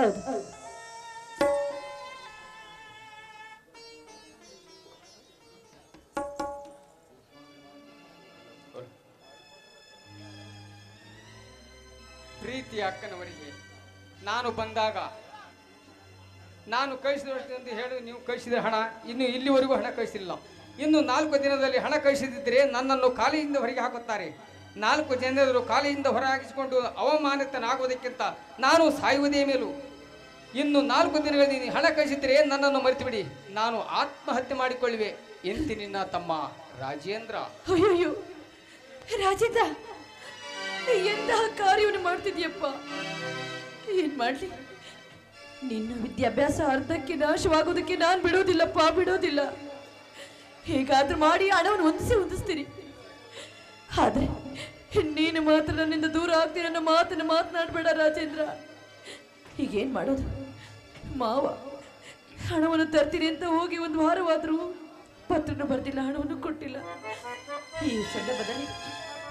ಪ್ರೀತಿಯ ಅಕ್ಕನವರಿಗೆ, ನಾನು ಬಂದಾಗ, ನಾನು ಕಳಿಸಿದಷ್ಟು ಹೇಳಿ ನೀವು ಕಳಿಸಿದ ಹಣ, ಇನ್ನು ಇಲ್ಲಿವರೆಗೂ ಹಣ ಕಳಿಸಿಲ್ಲ. ಇನ್ನು ನಾಲ್ಕು ದಿನದಲ್ಲಿ ಹಣ ಕಳಿಸಿದ್ದರೆ ನನ್ನನ್ನು ಕಾಲಿಯಿಂದ ಹೊರಗೆ ಹಾಕುತ್ತಾರೆ. ನಾಲ್ಕು ಜನರು ಕಾಲಿಯಿಂದ ಹೊರಹಾಕಿಸಿಕೊಂಡು ಅವಮಾನಿತನಾಗುವುದಕ್ಕಿಂತ ನಾನು ಸಾಯುವುದೇ ಮೇಲು. ಇನ್ನು ನಾಲ್ಕು ದಿನಗಳಲ್ಲಿ ಹಣ ಕಳಿಸಿದ್ರೆ ನನ್ನನ್ನು ಮರೆತು ಬಿಡಿ ನಾನು ಆತ್ಮಹತ್ಯೆ ಮಾಡಿಕೊಳ್ಳುವೆ ಎಂತಿ ನಿನ್ನ ತಮ್ಮ ರಾಜೇಂದ್ರ. ಅಯ್ಯೋ ರಾಜೇಂದ್ರ ಎಂತಹ ಕಾರ್ಯವನ್ನು ಮಾಡ್ತಿದ್ಯಪ್ಪ ಏನ್ ಮಾಡ್ಲಿ? ನಿನ್ನ ವಿದ್ಯಾಭ್ಯಾಸ ಅರ್ಧಕ್ಕೆ ನಾಶವಾಗೋದಕ್ಕೆ ನಾನು ಬಿಡೋದಿಲ್ಲಪ್ಪ, ಬಿಡೋದಿಲ್ಲ. ಹೇಗಾದ್ರೂ ಮಾಡಿ ಹಣವನ್ನು ಹೊಂದಿಸಿ ಹೊಂದಿಸ್ತೀನಿ ಆದ್ರೆ, ನೀನು ಮಾತ್ರ ನನ್ನಿಂದ ದೂರ ಆಗ್ತೀನಿ ಅನ್ನೋ ಮಾತನ್ನು ಮಾತನಾಡಬೇಡ ರಾಜೇಂದ್ರ. ಈಗೇನ್ ಮಾಡೋದು? ಮಾವ ಹಣವನ್ನು ತರ್ತೀನಿ ಅಂತ ಹೋಗಿ ಒಂದು ವಾರವಾದರೂ ಪತ್ರನು ಬರ್ದಿಲ್ಲ ಹಣವನ್ನು ಕೊಟ್ಟಿಲ್ಲ. ಈ ಸಂದರ್ಭದಲ್ಲಿ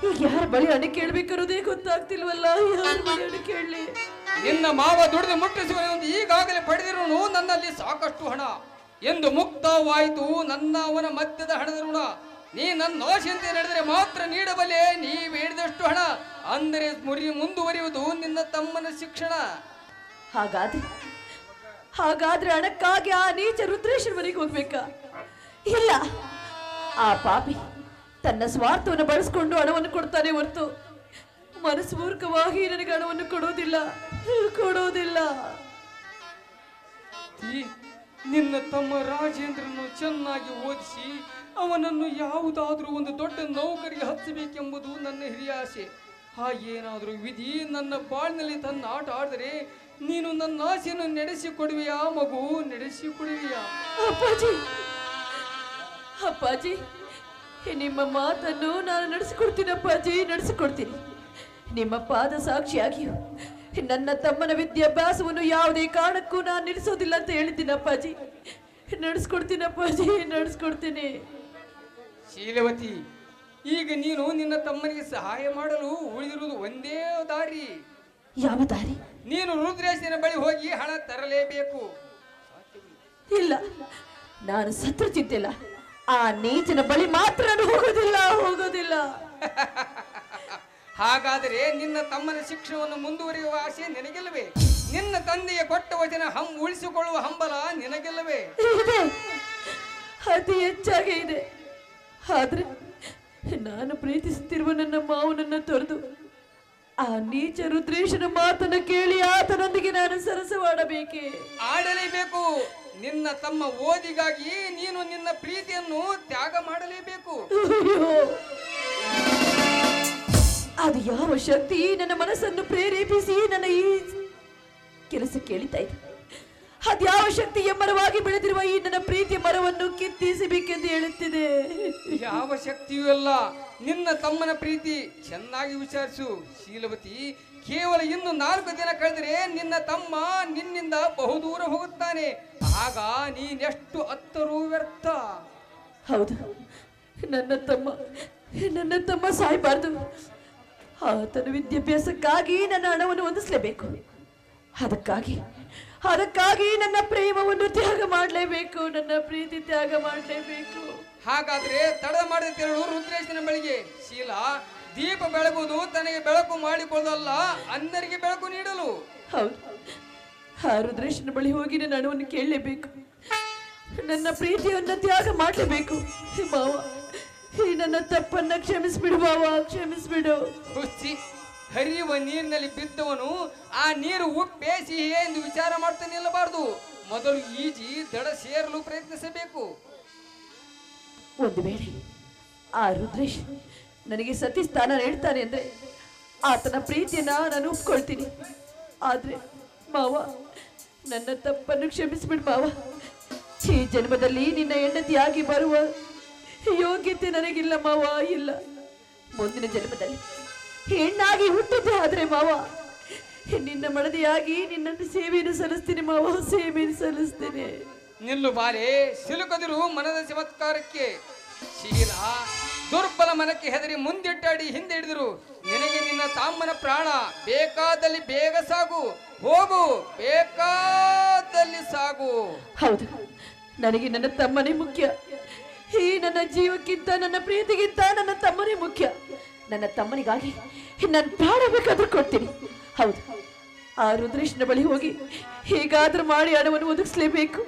ಈಗ ಯಾರ ಬಳಿ ಹಣ ಕೇಳ್ಬೇಕನ್ನೋದೇ ಗೊತ್ತಾಗ್ತಿಲ್ವಲ್ಲ? ಯಾರ ಬಳಿ ಹಣ ಕೇಳಲಿ? ನಿನ್ನ ಮಾವ ದುಡಿದು ಮುಟ್ಟಿಸುವ ಈಗಾಗಲೇ ಪಡೆದಿರೋನು ನನ್ನಲ್ಲಿ ಸಾಕಷ್ಟು ಹಣ. ಎಂದು ಮುಕ್ತವಾಯಿತು ನನ್ನ ಅವನ ಮಧ್ಯದ ಹಣದ ಋಣ. ನೀ ನನ್ನ ಆಶೆಯಂತೆ ನಡೆದರೆ ಮಾತ್ರ ನೀಡಬಲ್ಲೆ. ನೀ ಹೇಳಿದಷ್ಟು ಹಣ. ಅಂದರೆ ಮುರಿ ಮುಂದುವರಿಯುವುದು ನಿನ್ನ ತಮ್ಮನ ಶಿಕ್ಷಣ. ಹಾಗಾದ್ರೆ ಹಾಗಾದ್ರೆ ಹಣಕ್ಕಾಗಿ ಆ ನೀಚ ರುದ್ರೇಶ್ವರ ಮನೆಗೆ ಹೋಗ್ಬೇಕಾ? ಇಲ್ಲ. ಆ ಪಾಪಿ ತನ್ನ ಸ್ವಾರ್ಥವನ್ನು ಬಳಸ್ಕೊಂಡು ಹಣವನ್ನು ಕೊಡ್ತಾನೆ ಹೊರತು ಮನಸ್ಪೂರ್ಕವಾಗಿ ನನಗೆ ಹಣವನ್ನು ಕೊಡೋದಿಲ್ಲ. ಕೊಡೋದಿಲ್ಲ. ನಿನ್ನ ತಮ್ಮ ರಾಜೇಂದ್ರನು ಚೆನ್ನಾಗಿ ಓದಿಸಿ ಅವನನ್ನು ಯಾವುದಾದ್ರೂ ಒಂದು ದೊಡ್ಡ ನೌಕರಿಗೆ ಹಚ್ಚಬೇಕೆಂಬುದು ನನ್ನ ಹಿರಿಯ ಆಸೆ. ಹಾಗೇನಾದರೂ ವಿಧಿ ನನ್ನ ಬಾಳಿನಲ್ಲಿ ತನ್ನ ಆಟ ಆಡಿದರೆ ನೀನು ನನ್ನ ಆಸೆಯನ್ನು ನಡೆಸಿಕೊಡುವೆಯಾ ಮಗು? ನಡೆಸಿಕೊಡುವೆಯಾ? ಅಪ್ಪಾಜಿ! ಅಪ್ಪಾಜಿ ನಿಮ್ಮ ಮಾತನ್ನು ನಾನು ನಡೆಸಿಕೊಡ್ತೀನಿ ಅಪ್ಪಾಜಿ ನಡೆಸಿಕೊಡ್ತೀನಿ. ನಿಮ್ಮ ಪಾದ ಸಾಕ್ಷಿಯಾಗಿಯೂ ನನ್ನ ತಮ್ಮನ ವಿದ್ಯಾಭ್ಯಾಸವನ್ನು ಯಾವುದೇ ಕಾರಣಕ್ಕೂ ನಾನು ನಿಲ್ಲಿಸೋದಿಲ್ಲ ಅಂತ ಹೇಳಿದ್ದೀನಿ ಅಪ್ಪಾಜಿ. ನಡೆಸ್ಕೊಡ್ತೀನಿ ಅಪ್ಪಾಜಿ ನಡೆಸ್ಕೊಡ್ತೀನಿ. ಶೀಲವತಿ ಈಗ ನೀನು ನಿನ್ನ ತಮ್ಮನಿಗೆ ಸಹಾಯ ಮಾಡಲು ಉಳಿದಿರುವುದು ಒಂದೇ ದಾರಿ. ಯಾವ ದಾರಿ? ನೀನು ರುದ್ರೇಶನ ಬಳಿ ಹೋಗಿ ಹಣ ತರಲೇಬೇಕು. ಇಲ್ಲ ನಾನು ಸತ್ರ ಚಿಂತಿಲ್ಲ ಆ ನೀಚಿನ ಬಳಿ ಮಾತ್ರ ಹೋಗುದಿಲ್ಲ ಹೋಗೋದಿಲ್ಲ. ಹಾಗಾದರೆ ನಿನ್ನ ತಮ್ಮನ ಶಿಕ್ಷಣವನ್ನು ಮುಂದುವರಿಯುವ ಆಸೆ ನಿನಗಿಲ್ಲವೇ? ನಿನ್ನ ತಂದೆಯ ಕೊಟ್ಟ ವಚನ ಹಂ ಉಳಿಸಿಕೊಳ್ಳುವ ಹಂಬಲ ನಿನಗಿಲ್ಲವೇ? ಅತಿ ಹೆಚ್ಚಾಗಿ ಇದೆ. ಆದ್ರೆ ನಾನು ಪ್ರೀತಿಸುತ್ತಿರುವ ನನ್ನ ಮಾವನನ್ನ ತೊರೆದು ಆ ನೀಚ ರುದ್ರೇಶನ ಮಾತನ್ನು ಕೇಳಿ ಆತನೊಂದಿಗೆ ನಾನು ಸರಸವಾಡಬೇಕೆ ಆಡಲೇಬೇಕು. ನಿನ್ನ ತಮ್ಮ ಓದಿಗಾಗಿ ನೀನು ನಿನ್ನ ಪ್ರೀತಿಯನ್ನು ತ್ಯಾಗ ಮಾಡಲೇಬೇಕು. ಅಯ್ಯೋ. ಅದು ಯಾವ ಶಕ್ತಿ? ನನ್ನ ಮನಸ್ಸನ್ನು ಪ್ರೇರೇಪಿಸಿ ನನ್ನ ಈ ಕೆಲಸ ಕೇಳಿತಾ ಇದೆ. ಅದ್ಯಾವ ಶಕ್ತಿ ಎಮ್ಮರವಾಗಿ ಬೆಳೆದಿರುವ ಈ ನನ್ನ ಪ್ರೀತಿಯ ಮರವನ್ನು ಕಿತ್ತಿಸಬೇಕೆಂದು ಹೇಳುತ್ತಿದೆ. ಯಾವ ಶಕ್ತಿಯೂ ಅಲ್ಲ. ನಿನ್ನ ತಮ್ಮನ ಪ್ರೀತಿ ಚೆನ್ನಾಗಿ ವಿಚಾರಿಸು, ಶೀಲವತಿ. ಕೇವಲ ಇನ್ನು ನಾಲ್ಕು ದಿನ ಕಳೆದರೆ ನಿನ್ನ ತಮ್ಮ ನಿನ್ನಿಂದ ಬಹುದೂರ ಹೋಗುತ್ತಾನೆ. ಆಗ ನೀನೆಷ್ಟು ಅತ್ತರೂ ವ್ಯರ್ಥ. ಹೌದು. ನನ್ನ ತಮ್ಮ ನನ್ನ ತಮ್ಮ ಸಾಯ್ಬಾರ್ದು. ಆತನ ವಿದ್ಯಾಭ್ಯಾಸಕ್ಕಾಗಿ ನನ್ನ ಹಣವನ್ನು ಹೊಂದಿಸಲೇಬೇಕು. ಅದಕ್ಕಾಗಿ ಅದಕ್ಕಾಗಿ ನನ್ನ ಪ್ರೇಮವನ್ನು ತ್ಯಾಗ ಮಾಡಲೇಬೇಕು, ನನ್ನ ಪ್ರೀತಿ ತ್ಯಾಗ ಮಾಡಲೇಬೇಕು. ಹಾಗಾದ್ರೆ ತಡ ಮಾಡಿದ ತೆರಳು ರುದ್ರೇಶನ ಬಳಿಗೆ. ಶೀಲ ದೀಪ ಬೆಳಗುವುದು ತನಗೆ ಬೆಳಕು ಮಾಡಿಕೊಳ್ಳೋದಲ್ಲ ಅನ್ನರಿಗೆ ಬೆಳಕು ನೀಡಲು. ಹೌದು. ಆ ರುದ್ರೇಶನ ಬಳಿ ಹೋಗಿ ನನ್ನ ಹಣವನ್ನು ಕೇಳಲೇಬೇಕು. ನನ್ನ ಪ್ರೀತಿಯನ್ನ ತ್ಯಾಗ ಮಾಡಲೇಬೇಕು. ಮಾವ ಈ ನನ್ನ ತಪ್ಪನ್ನ ಕ್ಷಮಿಸ್ಬಿಡು ಮಾವ ಕ್ಷಮಿಸ್ಬಿಡು. ಹುಚ್ಚಿ ಹರಿಯುವ ನೀರಿನಲ್ಲಿ ಬಿದ್ದವನು ಆ ನೀರು ಉಪ್ಪೆ ಸಿಹಿಯೇ ಎಂದು ವಿಚಾರ ಮಾಡ್ತಾನೆ ನಿಲ್ಲಬಾರದು ಮೊದಲು ಈಜಿ ದಡ ಸೇರಲು ಪ್ರಯತ್ನಿಸಬೇಕು. ಒಂದು ವೇಳೆ ಆ ರುದ್ರೇಶ್ ನನಗೆ ಸತಿ ಸ್ಥಾನ ಹೇಳ್ತಾನೆ ಅಂದ್ರೆ ಆತನ ಪ್ರೀತಿಯನ್ನ ನಾನು ಒಪ್ಕೊಳ್ತೀನಿ. ಆದ್ರೆ ಮಾವ, ನನ್ನ ತಪ್ಪನ್ನು ಕ್ಷಮಿಸ್ಬಿಡ್ ಮಾವ. ಈ ಜನ್ಮದಲ್ಲಿ ನಿನ್ನ ಹೆಂಡತಿಯಾಗಿ ಬರುವ ಯೋಗ್ಯತೆ ನನಗಿಲ್ಲ ಮಾವ, ಇಲ್ಲ. ಮುಂದಿನ ಜನ್ಮದಲ್ಲಿ ಹೆಣ್ಣಾಗಿ ಹುಟ್ಟಿದ್ದೆ ಆದ್ರೆ ಮಾವ, ನಿನ್ನ ಮಡದಿಯಾಗಿ ನಿನ್ನನ್ನು ಸೇವೆಯನ್ನು ಸಲ್ಲಿಸ್ತೀನಿ ಮಾವ, ಸೇವೆಯನ್ನು ಸಲ್ಲಿಸ್ತೀನಿ. ನಿಲ್ಲು ಬಾಲೆ, ಸಿಲುಕದಿರು ಮನದ ಚಮತ್ಕಾರಕ್ಕೆ. ಶೀಲ, ದುರ್ಬಲ ಮನಕ್ಕೆ ಹೆದರಿ ಮುಂದಿಟ್ಟಾಡಿ ಹಿಂದೆ ಹಿಡಿದರು. ನಿನಗೆ ನಿನ್ನ ತಾಮ್ಮನ ಪ್ರಾಣ, ಬೇಕಾದಲ್ಲಿ ಬೇಗ ಸಾಗು. ಹೋಗು, ಬೇಕಾದಲ್ಲಿ ಸಾಗು. ಹೌದು, ನನಗೆ ನನ್ನ ತಮ್ಮನೇ ಮುಖ್ಯ. ಈ ನನ್ನ ಜೀವಕ್ಕಿಂತ, ನನ್ನ ಪ್ರೀತಿಗಿಂತ ನನ್ನ ತಮ್ಮನೇ ಮುಖ್ಯ. ನನ್ನ ತಮ್ಮನಿಗಾಗಿ ನನ್ನ ಪ್ರಾಣ ಬೇಕಾದ್ರೂ ಕೊಡ್ತೀನಿ. ಹೌದು, ಆ ರುದ್ರೇಶ್ನ ಬಳಿ ಹೋಗಿ ಹೇಗಾದ್ರೂ ಮಾಡಿ ಹಣವನ್ನು ಒದಗಿಸ್ಲೇಬೇಕು.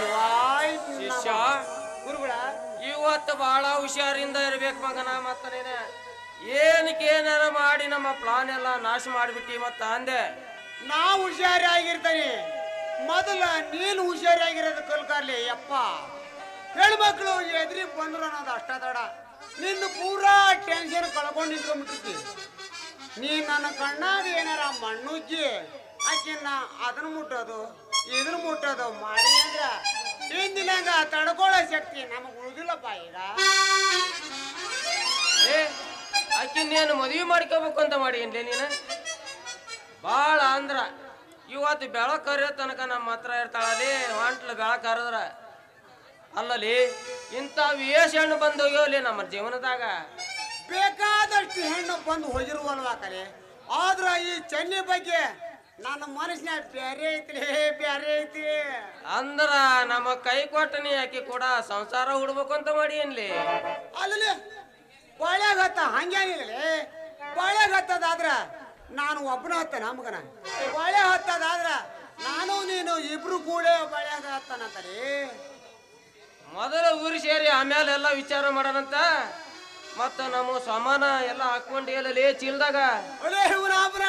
ಶಿವಾಯ್ ಶಿಷ್ಯ ಗುರುಗಳ. ಇವತ್ತು ಬಹಳ ಹುಷಾರಿಂದ ಇರ್ಬೇಕು ಮಗನ ಮತ್ತ ನೀನ ಏನಕ್ಕೆ ಏನಾರ ಮಾಡಿ ನಮ್ಮ ಪ್ಲಾನ್ ಎಲ್ಲ ನಾಶ ಮಾಡಿಬಿಟ್ಟಿ ಮತ್ತ ಅಂದೆ. ನಾ ಹುಷಾರಾಗಿರ್ತಾನೆ. ಮೊದಲ ನೀನು ಹುಷಾರಾಗಿರೋದು ಕಲ್ಕಾರ್ಲಿ ಯಪ್ಪ. ಹೆಣ್ಮಕ್ಳು ಎದ್ರಿ ಬಂದ್ರು ಅನ್ನೋದು ಅಷ್ಟ ತಡ. ನಿಂದು ಪೂರಾ ಟೆನ್ಷನ್ ಕಳ್ಕೊಂಡು ನಿಂತ್ಕೊಂಡ್ಬಿಟ್ಟಿರ್ತಿ ನೀ ನನ್ನ ಕಣ್ಣಾಗ ಏನಾರ ಮಣ್ಣುಜ್ಜಿ ಆಕಿನ್ನ ಅದನ್ನ ಮುಟ್ಟೋದು ಇದನ್ನ ಮುಟ್ಟೋದು ಮಾಡಿ ಅಂದ್ರ ಹಿಂದಿನಂಗ ತಡ್ಕೊಳ್ಳೋ ಶಕ್ತಿ ನಮಗ್ ಉಳಿದಿಲ್ಲಪ್ಪ ಈಗ. ಆಕಿನ್ನೇನು ಮದುವೆ ಮಾಡ್ಕೋಬೇಕು ಅಂತ ಮಾಡಿ ಏನ್ಲೇ ನೀನು? ಭಾಳ ಅಂದ್ರ. ಇವತ್ತು ಬೆಳಕ ತನಕ ನಮ್ಮ ಹತ್ರ ಇರ್ತಾಳಲ್ಲಿ ಹೊಂಟ್ಲು ಬೆಳಕ್ ಕರೆದ್ರ ಅಲ್ಲಲ್ಲಿ ಇಂಥ ವೇಷ ಹೆಣ್ಣು ಬಂದು ಹೋಗ್ಯವಲ್ಲಿ ನಮ್ಮ ಜೀವನದಾಗ? ಬೇಕಾದಷ್ಟು ಹೆಣ್ಣು ಬಂದು ಹೋಗಿರುವಲ್ವಾ ಆದ್ರ ಈ ಚೆನ್ನಿ ಬಗ್ಗೆ ನನ್ನ ಮನಸ್ಸಿನಾಗ ಬ್ಯಾರೆ ಐತಿ ಬ್ಯಾರೆ ಐತಿ ಅಂದ್ರ ನಮ್ಮ ಕೈ ಕೊಟ್ಟನಿ ಆಕಿ ಕೂಡ ಸಂಸಾರ ಹುಡ್ಬೇಕು ಅಂತ ಮಾಡಿ ಏನ್ಲಿ? ಅಲ್ಲಿ ಬಾಳ್ಯಾಗ ಹತ್ತ ಹಂಗೇನಿಲ್ಲ ಬಾಳ್ಯಾಗ ಹತ್ತದಾದ್ರ ನಾನು ಒಬ್ಬನ ಹತ್ತ ನಮಗನ ಬಾಳ್ಯಾಗ ಹತ್ತದಾದ್ರ ನಾನು ನೀನು ಇಬ್ರು ಕೂಡೆ ಬಾಳ್ಯಾಗ ರೀ. ಮೊದಲು ಊರು ಸೇರಿ ಆಮೇಲೆ ಎಲ್ಲ ವಿಚಾರ ಮಾಡೋಣಂತ ಮತ್ತ ನಮ್ಮ ಸಮಾನ ಎಲ್ಲ ಹಾಕೊಂಡಿ ಲೇ ಚೀಲ್ದಾಗ. ಇವನ ಒಬ್ಬನ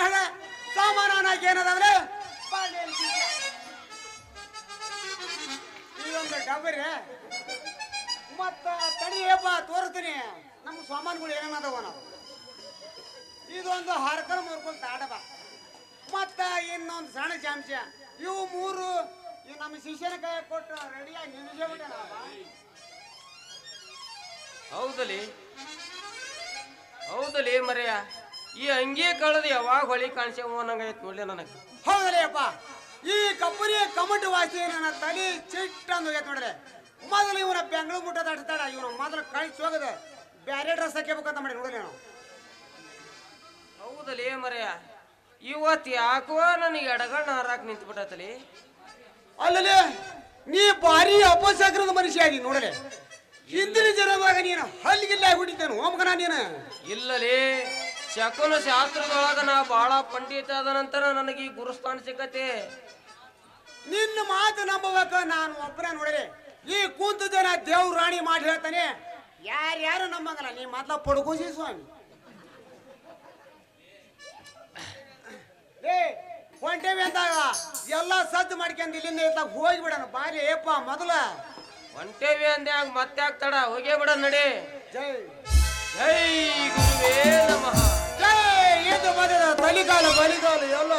ಹಣ ಸಾಮಾನು ಅನ್ನಕ್ಕೆ ಏನದಂದ್ರೆ ಇದೊಂದು ಡಬರಿ ಮತ್ತ ತಡಿಯಪ್ಪ ತೋರಿಸ್ತೀನಿ. ನಮ್ಮ ಸಾಮಾನುಗಳು ಏನೇನದವ ನಾವು. ಇದೊಂದು ಹರ್ಕಲ್ ಮುರ್ಕೊಂಡ್ ತಾಡಬ ಮತ್ತ ಇನ್ನೊಂದು ಸಣ್ಣ ಚಮಚ. ಇವು ಮೂರು ಈ ನಮ್ಮ ಶಿಷ್ಯನ ಕೈ ಕೊಟ್ಟು ರೆಡಿಯಾಗಿ ನಿಲ್ಲಿಸ್ಬಿಟ್ಟೆ ಹೌದಲಿ ಹೌದಲಿ ಮರೆಯ? ಈ ಅಂಗಿ ಕಳೆದು ಯಾವಾಗ ಹೊಳಿ ಕಾಣಿಸ್ಯಾವ ಅನ್ನಂಗೈತ್ ನೋಡ್ಲಿ ನನಗೆ. ಹೌದಲ್ಲಪ್ಪ ಈ ಕಂಪನಿ ಕಮಟ ವಾಸಿ ನನ್ನ ತಲೆ ಚಿಟ್ಟಂದು ಹೋಗೈತೆ ನೋಡ್ರಿ. ಮೊದಲು ಇವನ ಬೆಂಗಳೂರು ಮುಟ್ಟ ದಾಟ್ತಾಡ ಇವನು ಮೊದಲು ಕಳಿಸಿ ಹೋಗದ ಬ್ಯಾರೆ ಡ್ರೆಸ್ ಹಾಕಬೇಕಂತ ಮಾಡಿ ನೋಡಲಿ ನಾವು ಹೌದಲೇ ಮರೆಯ. ಇವತ್ತು ಯಾಕೋ ನನಗೆ ಎಡಗಣ್ಣ ಹಾರಾಕ್ ನಿಂತ್ಬಿಟ್ಟತಲಿ. ಅಲ್ಲಲ್ಲಿ ನೀ ಭಾರಿ ಅಪಸಗ್ರದ ಮನುಷ್ಯ ಆಗಿ ನೋಡಲೆ. ಹಿಂದಿನ ಜನದಾಗ ನೀನು ಹಲ್ಲಿಗಿಲ್ಲ ಹುಡಿತೇನು ಹೋಮಗನ ನೀನು. ಇಲ್ಲಲಿ. ಶಕುನ ಶಾಸ್ತ್ರದೊಳಗ ನಾ ಬಹಳ ಪಂಡಿತ ಆದ ನಂತರ ನನಗೆ ಈ ಗುರುಸ್ಥಾನ ಸಿಕ್ಕತಿ. ನಿನ್ನ ಮಾತು ನಂಬಬೇಕ ನಾನು ಒಬ್ಬರೇ ನೋಡ್ರಿ. ಈ ಕೂತು ಜನ ದೇವ್ರ ರಾಣಿ ಮಾಡಿ ಹೇಳ್ತಾನೆ. ಯಾರ್ಯಾರು ನಂಬಂಗಲ್ಲ ನೀ ಮೊದ್ಲ ಪಡ್ಕೋಸಿ ಸ್ವಾಮಿ. ಏ ಹೊಂಟೇವಿ ಅಂದಾಗ ಎಲ್ಲ ಸದ್ದು ಮಾಡ್ಕೊಂಡು ಇಲ್ಲಿಂದ ಇತ್ತಾಗ ಹೋಗಿಬಿಡಣ ಬಾರಿ ಏಪ್ಪ ಮೊದಲ. ಹೊಂಟೇವಿ ಅಂದ್ಯಾಗ ಮತ್ತೆ ತಡ ಹೋಗೇ ಬಿಡ ನಡಿ. ಜೈ. ಜೈ ಗುರುವೇ ನಮಃ. ಜೈ ಎಂದು ಬದದ ತಲಿಕಾಲ ಬಲಿಗಾಲ ಎಲ್ಲ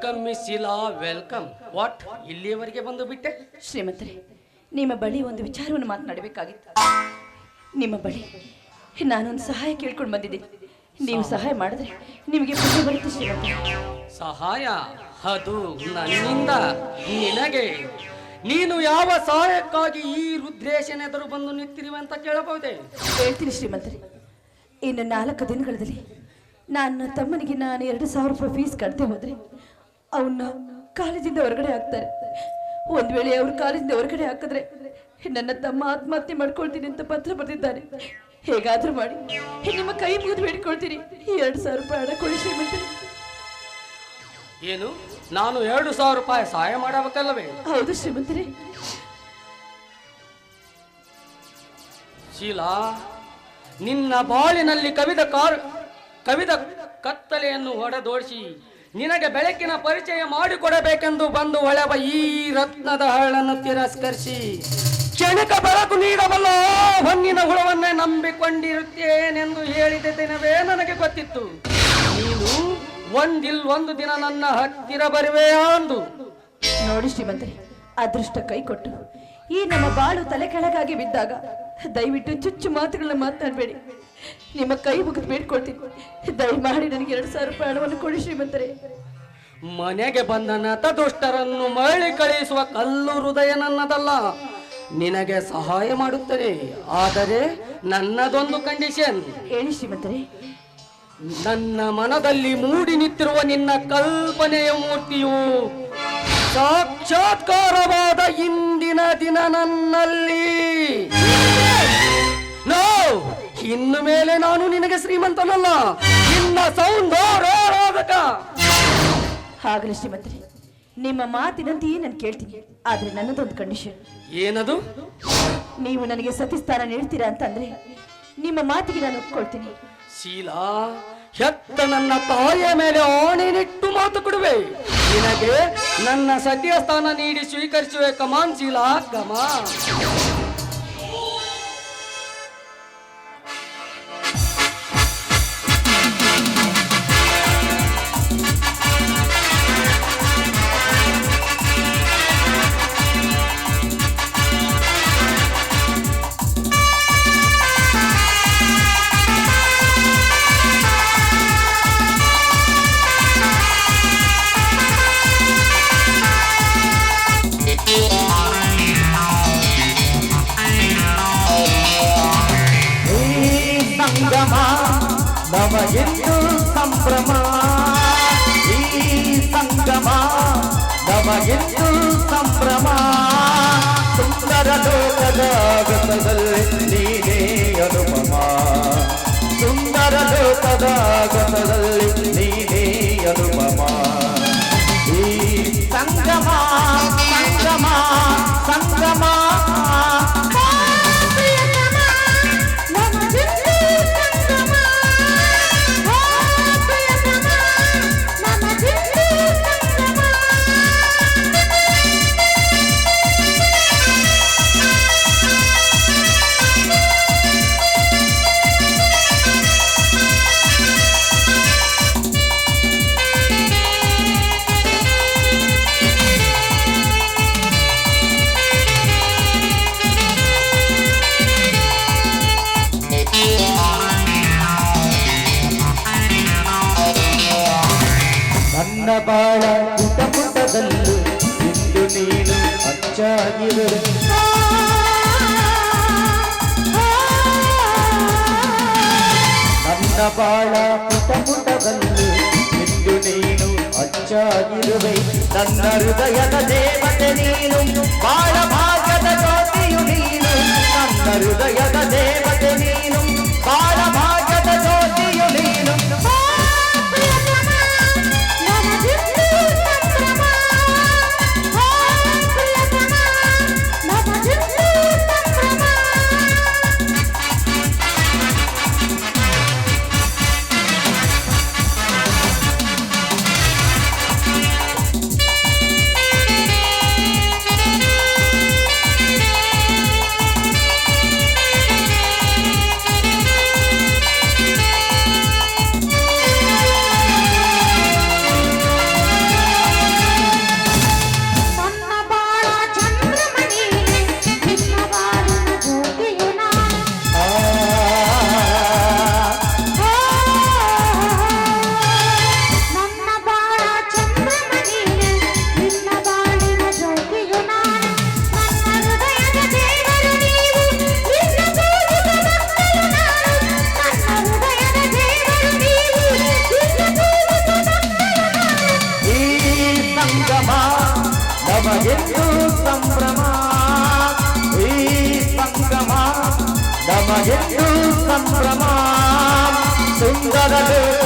ವೆಲ್ಕಮ್ ಮಿಸ್ ಇಲಾ ವೆಲ್ಕಮ್ ವಾಟ್ ಇಲ್ಲಿಯವರೆಗೆ ಬಂದು ಬಿಟ್ಟೆ. ಶ್ರೀಮಂತರೇ ನಿಮ್ಮ ಬಳಿ ಒಂದು ವಿಚಾರವನ್ನು ಮಾತನಾಡಬೇಕಾಗಿತ್ತು. ನಿಮ್ಮ ಬಳಿ ನಾನೊಂದು ಸಹಾಯ ಕೇಳ್ಕೊಂಡು ಬಂದಿದ್ದೀನಿ ನೀವು ಸಹಾಯ? ಮಾಡಿದ್ರೆ ನಿಮಗೆ ಖುಷಿ ಬರುತ್ತೆ ಶ್ರೀಮಂತ ಸಹಾಯ? ಅದು ನನ್ನಿಂದ ನಿನಗೆ. ನೀನು ಯಾವ ಸಹಾಯಕ್ಕಾಗಿ ಈ ರುದ್ರೇಶನ ಎದುರು ಬಂದು ನಿಂತಿರುವೆ ಅಂತ ಕೇಳಬಹುದೇ? ಹೇಳ್ತೀನಿ ಶ್ರೀಮಂತರೇ ಇನ್ನು ನಾಲ್ಕು ದಿನಗಳಲ್ಲಿ ನನ್ನ ತಮ್ಮನಿಗೆ ನಾನು ಎರಡು ಸಾವಿರ ರೂಪಾಯಿ ಫೀಸ್ ಕಟ್ತೆ ಹೋದ್ರೆ ಅವನ್ನ ಕಾಲೇಜಿಂದ ಹೊರಗಡೆ ಹಾಕ್ತಾರೆ. ಒಂದ್ ವೇಳೆ ಅವ್ರ ಕಾಲೇಜಿಂದ ಹೊರಗಡೆ ಹಾಕಿದ್ರೆ ನನ್ನ ತಮ್ಮ ಆತ್ಮಹತ್ಯೆ ಮಾಡ್ಕೊಳ್ತೀನಿ ಅಂತ ಪತ್ರ ಬರೆದಿದ್ದಾರೆ. ಹೇಗಾದ್ರೂ ಮಾಡಿ ನಿಮ್ಮ ಕೈ ಮುಗಿದು ಬೇಡಿಕೊಳ್ತೀರಿ ಎರಡು ಸಾವಿರ ರೂಪಾಯಿ ಹಣ ಕೊಡಿ ಶ್ರೀಮಂತರೇ. ಏನು? ನಾನು ಎರಡು ಸಾವಿರ ರೂಪಾಯಿ ಸಹಾಯ ಮಾಡಬೇಕಲ್ಲವೇ? ಹೌದು ಶ್ರೀಮಂತರೇ. ಶೀಲಾ ನಿನ್ನ ಬಾಳಿನಲ್ಲಿ ಕವಿದ ಕಾರ್ ಕವಿದ ಕತ್ತಲೆಯನ್ನು ಹೊಡೆದೋಡಿಸಿ ನಿನಗೆ ಬೆಳಕಿನ ಪರಿಚಯ ಮಾಡಿಕೊಡಬೇಕೆಂದು ಬಂದು ಒಳವ ಈ ರತ್ನದ ಹರಳನ್ನು ತಿರಸ್ಕರಿಸಿ. ಕ್ಷಣಿಕ ಬೆಳಕು ನೀಡಬಲ್ಲ, ಹೊನ್ನಿನ ಹುಳವನ್ನೇ ನಂಬಿಕೊಂಡಿರುತ್ತೇನೆಂದು ಹೇಳಿದ ದಿನವೇ ನನಗೆ ಗೊತ್ತಿತ್ತು. ನೀನು ಒಂದಿಲ್ ಒಂದು ದಿನ ನನ್ನ ಹತ್ತಿರ ಬರುವೆ ಅಂದು. ನೋಡಿ ಶ್ರೀಮಂತರಿ, ಅದೃಷ್ಟ ಕೈ ಕೊಟ್ಟು ಈ ನಮ್ಮ ಬಾಳು ತಲೆ ಕೆಳಗಾಗಿ ಬಿದ್ದಾಗ ದಯವಿಟ್ಟು ಚುಚ್ಚು ಮಾತುಗಳನ್ನ ಮಾತನಾಡಬೇಡಿ ನಿಮ್ಮ ಕೈ ಮುಗಿದು ಬೇಡ್ಕೊಳ್ತೀನಿ ದಯಮಾಡಿ ನನಗೆ ಎರಡು ಸಾವಿರ ರೂಪಾಯಿ ಹಣವನ್ನು ಕೊಡಿ ಶ್ರೀಮಂತರೆ. ಮನೆಗೆ ಬಂದ ನತದುಷ್ಟರನ್ನು ಮರಳಿ ಕಳಿಸುವ ಕಲ್ಲು ಹೃದಯ ನನ್ನದಲ್ಲ. ನಿನಗೆ ಸಹಾಯ ಮಾಡುತ್ತೇನೆ. ಆದರೆ ನನ್ನದೊಂದು ಕಂಡೀಷನ್. ಹೇಳಿ ಶ್ರೀಮಂತರೆ. ನನ್ನ ಮನದಲ್ಲಿ ಮೂಡಿ ನಿಂತಿರುವ ನಿನ್ನ ಕಲ್ಪನೆಯ ಮೂರ್ತಿಯು ಸಾಕ್ಷಾತ್ಕಾರವಾದ ಇಂದಿನ ದಿನ ನನ್ನಲ್ಲಿ. ಇನ್ನು ಮೇಲೆ ನಾನು ನಿನಗೆ ಶ್ರೀಮಂತನಲ್ಲ. ನಿನ್ನ ಸೌಂದರ್ಯಾರಾಧಕ. ಹಾಗಲಿ ಶ್ರೀಮಂತರಿ ನಿಮ್ಮ ಮಾತಿನಂತೆಯೇ ನಾನು ಕೇಳ್ತೀನಿ ಆದ್ರೆ ನನ್ನದೊಂದು ಕಂಡೀಷನ್. ಏನದು? ನೀವು ನನಗೆ ಸತಿಸ್ಥಾನ ನೀಡ್ತೀರಾ ಅಂತಂದ್ರೆ ನಿಮ್ಮ ಮಾತಿಗೆ ನಾನು ಒಪ್ಕೊಳ್ತೀನಿ. ಶೀಲಾ ಹೆತ್ತ ನನ್ನ ತಾಯಿಯ ಮೇಲೆ ಆಣೆನಿಟ್ಟು ಮಾತು ಕೊಡುವೆ. ನಿನಗೆ ನನ್ನ ಸತಿಯ ಸ್ಥಾನ ನೀಡಿ ಸ್ವೀಕರಿಸುವೆ. ಕಮಾನ್ ಶೀಲಾ ಕಮಾ ಸಂಭ್ರಮ, ಈ ಸಂಗಮ ನಮಗೆಂದು ಸಂಭ್ರಮ. ಸುಂದರ ಲೋಕದ ಗತದಲ್ಲಿ ನೀನೇ ಅನುಪಮ. ಸುಂದರ ಲೋಕದ ಗತದಲ್ಲಿ ನೀನೇ ಅನುಪಮ. ನನ್ನ ಬಾಳ ಪುಟ ಪುಟದಲ್ಲೂ ಇಂದು ನೀನು ಅಚ್ಚಾಗಿರುವೆ ನನ್ನ ಹೃದಯದ ದೇವತೆ ನೀನು ಬಾಳ ಭಾಗ್ಯದ ಜ್ಯೋತಿಯು ನೀನು ನನ್ನ ಹೃದಯದ ದೇವತೆ ನೀನು ನಮಗೆಂದು ಸಂಭ್ರಮ ಸುಂದರ ಲೋಕ